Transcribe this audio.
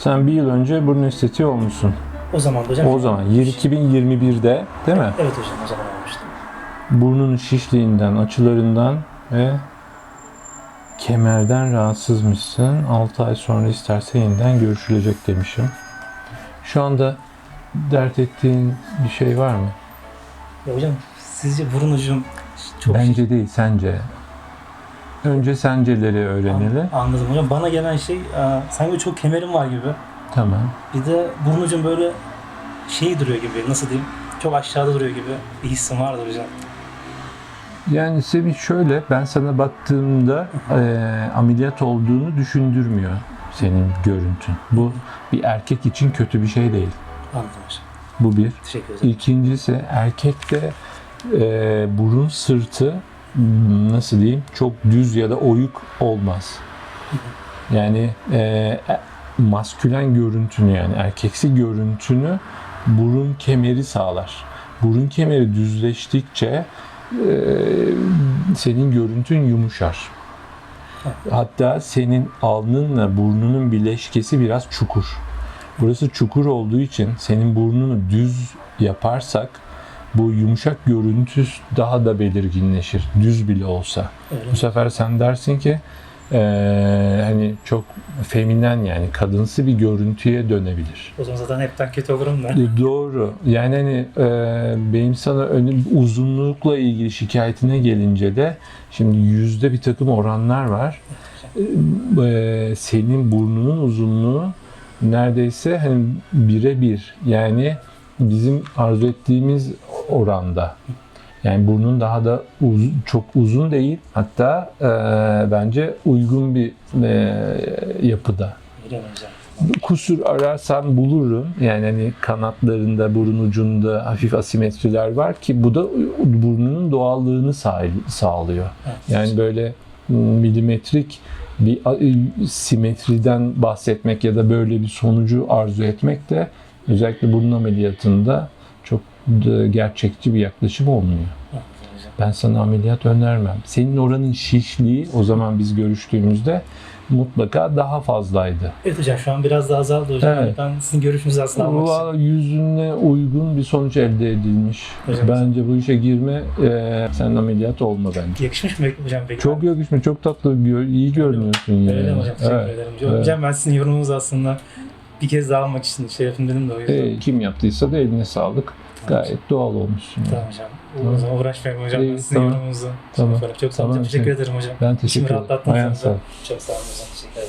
Sen bir yıl önce burun estetiği olmuşsun. O zaman hocam. O zaman 2021'de değil mi? Evet hocam o zaman olmuştu. Burnun şişliğinden, açılarından ve kemerden rahatsızmışsın. 6 ay sonra isterse yeniden görüşülecek demişim. Şu anda dert ettiğin bir şey var mı? Ya hocam sizce burun ucum çok Bence değil, sence. Önce senceleri öğrenelim. Anladım hocam. Bana gelen şey e, sanki çok kemerim var gibi. Tamam. Bir de burun ucum böyle şey duruyor gibi nasıl diyeyim çok aşağıda duruyor gibi bir hissim vardı hocam. Yani Semih şöyle, ben sana baktığımda eee, ameliyat olduğunu düşündürmüyor senin görüntün. Bu bir erkek için kötü bir şey değil. Anladım hocam. Bu bir. Teşekkür ederim. İkincisi erkekte eee burun sırtı nasıl diyeyim çok düz ya da oyuk olmaz. Yani eee, e- maskülen görüntünü yani erkeksi görüntünü burun kemeri sağlar. Burun kemeri düzleştikçe eee, senin görüntün yumuşar. Hatta senin alnınla burnunun bileşkesi biraz çukur. Burası çukur olduğu için senin burnunu düz yaparsak bu yumuşak görüntü daha da belirginleşir. Düz bile olsa. Öyle Bu sefer sen dersin ki eee, hani çok feminen yani kadınsı bir görüntüye dönebilir. O zaman zaten hepten kötü olurum da. E, Doğru. Yani hani e, benim sana önüm uzunlukla ilgili şikayetine gelince de şimdi yüzde bir takım oranlar var. E, e, senin burnunun uzunluğu neredeyse hani birebir yani bizim arzu ettiğimiz oranda. Yani burnun daha da uz- çok uzun değil hatta e, bence uygun bir e, yapıda kusur ararsam bulurum. Yani hani kanatlarında, burun ucunda hafif asimetriler var ki bu da burnunun doğallığını sağ- sağlıyor. Evet. Yani böyle milimetrik bir a- simetriden bahsetmek ya da böyle bir sonucu arzu etmek de özellikle burun ameliyatında çok gerçekçi bir yaklaşım olmuyor. Ben sana ameliyat önermem. Senin oranın şişliği o zaman biz görüştüğümüzde mutlaka daha fazlaydı. Evet hocam şu an biraz daha azaldı hocam. Evet. Ben sizin görüşünüzü aslında almak. Valla yüzüne uygun bir sonuç elde edilmiş. Hocam. Bence bu işe girme, e, sen ameliyat olma bence. Yakışmış mı hocam peki? Çok yakışmış, çok tatlı, iyi görünüyorsun yani. Öyle mi hocam? Teşekkür Evet. ederim. Hocam, evet. hocam ben sizin yorumunuzu aslında bir kez daha almak için yapayım dedim de o yüzden. E, kim yaptıysa da eline sağlık. Gayet doğal olmuşsun. Tamam hocam. O zaman uğraşmayalım hocam. Ben sizin tamam. yorumunuzu Tamam. Çok sağ olun. Tamam. Teşekkür ederim hocam. Ben teşekkür ederim. Ayağın sağ. Çok sağ olun hocam. Teşekkür ederim.